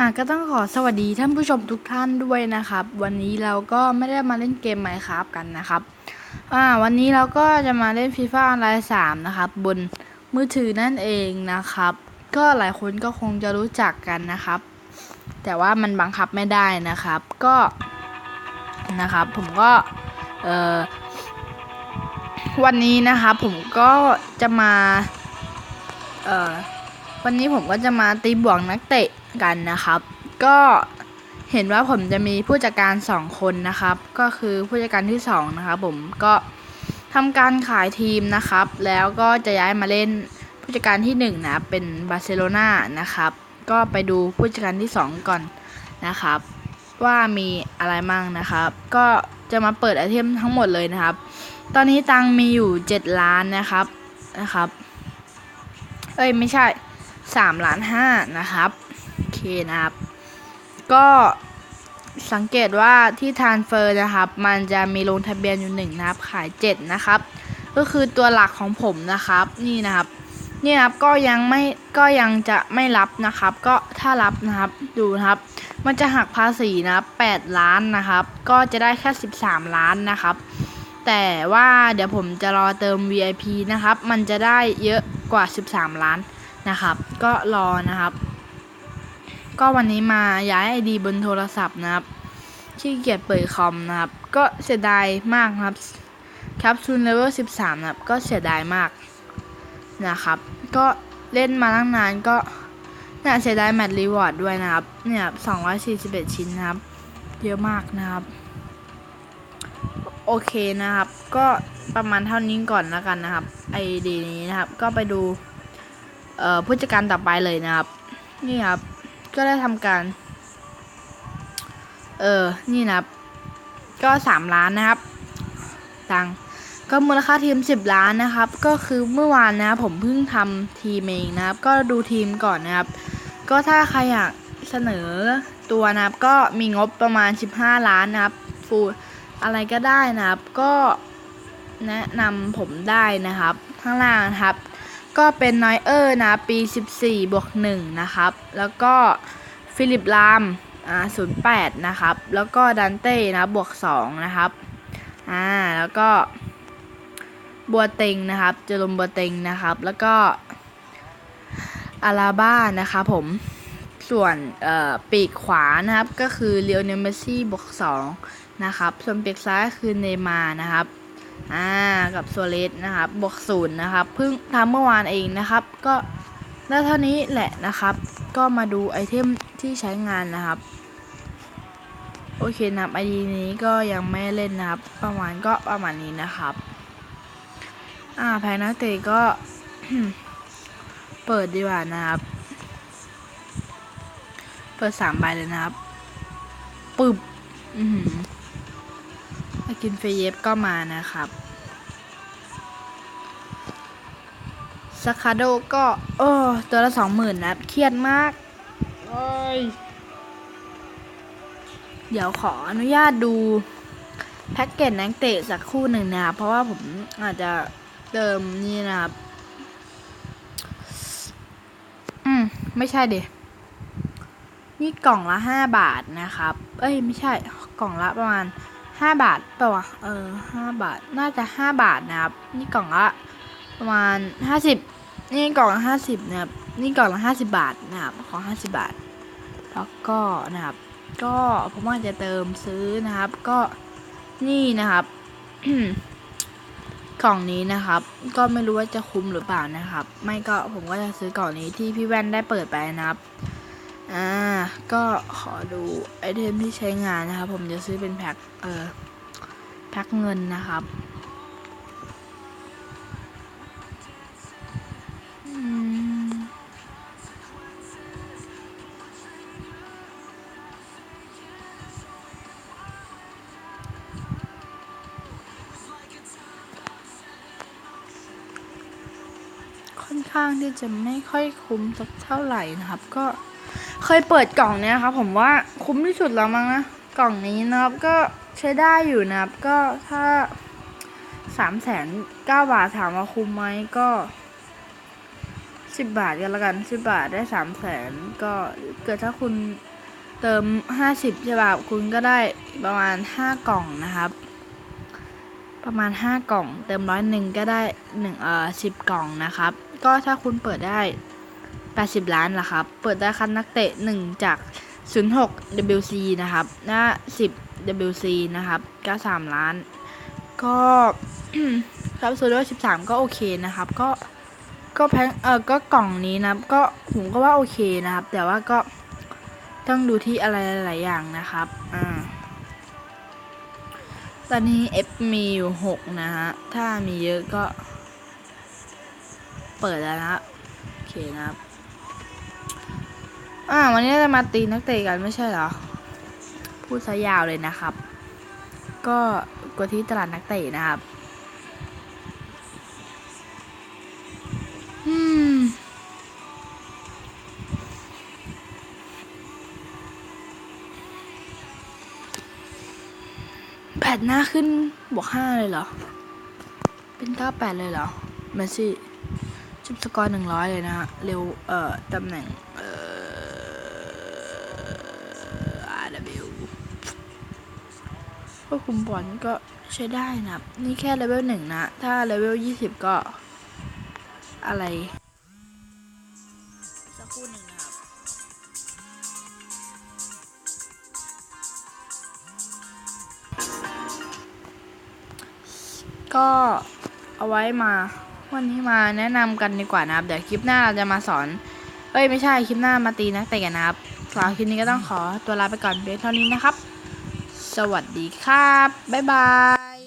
อะก็ต้องขอสวัสดีท่านผู้ชมทุกท่านด้วยนะครับ วันนี้เราก็ไม่ได้มาเล่นเกม Minecraft กันนะครับอ่าวันนี้เราก็จะมาเล่น FIFA ออนไลน์3นะครับ บนมือถือนั่นเองนะครับ ก็หลายคนก็คงจะรู้จักกันนะครับ แต่ว่ามันบังคับไม่ได้นะครับ ก็นะครับ ผมก็เอ่อวันนี้นะครับผมก็จะมาเอ่อวันนี้ผมก็จะมาตีบวกนักเตะ กันนะครับ ก็เห็นว่าผมจะมีผู้จัดการ 2 คนนะครับ ก็คือผู้จัดการที่ 2 นะครับผมก็ทำการขายทีมนะครับ แล้วก็จะย้ายมาเล่นผู้จัดการที่1นะเป็นบาร์เซโลนานะครับ ก็ไปดูผู้จัดการที่ 2 ก่อนนะครับ ว่ามีอะไรมั่งนะครับ ก็จะมาเปิดไอเทมทั้งหมดเลยนะครับ ตอนนี้ตังมีอยู่ 7 ล้านนะครับนะครับ เอ้ยไม่ใช่3ล้าน5นะครับ เคนะครับ ก็สังเกตว่าที่ทานเฟอร์นะครับ มันจะมีลงทะเบียนอยู่หนึ่งนะครับ ขาย 7 นะครับ ก็คือตัวหลักของผมนะครับ นี่นะครับ นี่นะครับก็ยังไม่ก็ยังจะไม่รับนะครับ ก็ถ้ารับนะครับดูนะครับ มันจะหักภาษีนะครับ8ล้านนะครับ ก็จะได้แค่ 13 ล้านนะครับ แต่ว่าเดี๋ยวผมจะรอเติม VIP นะครับ มันจะได้เยอะกว่า 13 ล้านนะครับ ก็รอนะครับ ก็วันนี้มาย้ายไอดีบนโทรศัพท์นะครับขี้เกียจเปิดคอมนะครับ ก็เสียดายมากครับแคปซูลเลเวล13นะครับ ก็เสียดายมากนะครับ ก็เล่นมาตั้งนานก็น่าเสียดายแมตต์รีวอร์ดด้วยนะครับ เนี่ย241ชิ้นนะครับ เยอะมากนะครับ โอเคนะครับ ก็ประมาณเท่านี้ก่อนแล้วกันนะครับ ไอดีนี้นะครับ ก็ไปดู เอ่อผู้จัดการต่อไปเลยนะครับ นี่ครับ ก็ได้ทำการ เออ นี่นะครับ ก็สามล้านนะครับตังก็มูลค่าทีมสิบล้านนะครับ ก็คือเมื่อวานนะผมเพิ่งทำทีมเองนะครับ ก็ดูทีมก่อนนะครับ ก็ถ้าใครอยากเสนอตัวนะครับ ก็มีงบประมาณ 15 ล้านนะครับ ฟูอะไรก็ได้นะครับ ก็แนะนำผมได้นะครับ ข้างล่างนะครับ ก็เป็นนอยเออร์นะ ปี 14 บวก 1 นะครับ แล้วก็ฟิลิปลามอ่า08 นะครับ แล้วก็ดันเต้นะ บวก 2 นะครับอ่าแล้วก็บัวเต็งนะครับเจอรมบัวเต็งนะครับ แล้วก็อาราบ้านะครับผมส่วนเอ่อปีกขวานะครับก็คือเลียวเนลเมซี่บวก2นะครับ ส่วนปีกซ้ายคือเนย์มานะครับ อ่ากับโซเลสนะครับบวกศูนย์นะครับเพิ่งทำเมื่อวานเองนะครับ ก็ได้เท่านี้แหละนะครับ ก็มาดูไอเทมที่ใช้งานนะครับ โอเคนะไอดีนี้ก็ยังไม่เล่นนะครับ ประมาณก็ประมาณนี้นะครับ อ่าแพนักเตะก็เปิดดีกว่านะครับ เปิดสามใบเลยนะครับ ปึบ อือากินเฟเยฟก็มานะครับสคาโดก็โอ้ตัวละสองหมื่นนะเครียดมากโอ้ยเดี๋ยวขออนุญาตดูแพ็กเกจนักเตะสักครู่หนึ่งนะครับเพราะว่าผมอาจจะเติมนี่นะครับอืมไม่ใช่เดนี่กล่องละห้าบาทนะครับ เอ้ยไม่ใช่กล่องละประมาณ ห้าบาทเปล่าวะเออห้าบาทน่าจะห้าบาทนะครับ นี่กล่องละประมาณห้าสิบนี่กล่องละห้าสิบนะครับนี่กล่องละห้าสิบาทนะครับขอห้าสิบาท แล้วก็นะครับ ก็ผมว่าจะเติมซื้อนะครับ ก็นี่นะครับกล่องนี้นะครับ ก็ไม่รู้ว่าจะคุ้มหรือเปล่านะครับ ไม่ก็ผมก็จะซื้อกล่องนี้ที่พี่แว่นได้เปิดไปนะครับ อ่า ก็ขอดูไอเทมที่ใช้งานนะครับ ผมจะซื้อเป็นแพ็คเออแพ็คเงินนะครับอืมค่อนข้างที่จะไม่ค่อยคุ้มสักเท่าไหร่นะครับ ก็ เคยเปิดกล่องเนี้ยครับผมว่าคุ้มที่สุดแล้วมั้งนะกล่องนี้นะครับก็ใช้ได้อยู่นะครับก็ถ้าสามแสนเก้าบาทถามว่าคุ้มไหมก็สิบบาทกันละกันสิบบาทได้สามแสนก็เกิดถ้าคุณเติม50ใช่ป่ะคุณก็ได้ประมาณ5กล่องนะครับ ประมาณ5กล่อง เติมร้อยหนึ่งก็ได้1เอ่อ10กล่องนะครับ ก็ถ้าคุณเปิดได้ 80 ล้านละครับ เปิดได้คันนักเตะ 1 จาก 06 WC นะครับ หน้า 10 WC นะครับก็3ล้าน ก็ครับส่วนด้วย13 ก็โอเคนะครับ ก็ ก็แพงเออก็กล่องนี้นะครับก็ผมก็ว่าโอเคนะครับ แต่ว่าก็ต้องดูที่อะไรหลายอย่างนะครับ อ่า ตอนนี้ F มีอยู่6นะฮะ ถ้ามีเยอะก็เปิดแล้วนะครับโอเคนะครับ อ่าวันนี้เราจะมาตีนักเตะกันไม่ใช่เหรอ พูดซะยาวเลยนะครับ ก็กดที่ตลาดนักเตะนะครับอืมแปดหน้าขึ้นบวกห้าเลยเหรอ เป็นเก้าแปดเลยเหรอเมสซี่จุดสกอร์หนึ่งร้อยเลยนะฮะ เร็ว เอ่อ ตำแหน่ง เอ่อ RW ควบคุมบอลก็ใช้ได้นะนี่แค่เลเวลหนึ่งนะ ถ้าเลเวลยี่สิบก็อะไร สักครู่หนึ่งนะครับก็เอาไว้มาวันนี้มาแนะนำกันดีกว่านะครับ เดี๋ยวคลิปหน้าเราจะมาสอน เอ้ยไม่ใช่คลิปหน้ามาตีนักเตะกันนะครับสำหรับคลิปนี้ก็ต้องขอตัวลาไปก่อนเพียงเท่านี้นะครับ สวัสดีครับ บ๊ายบาย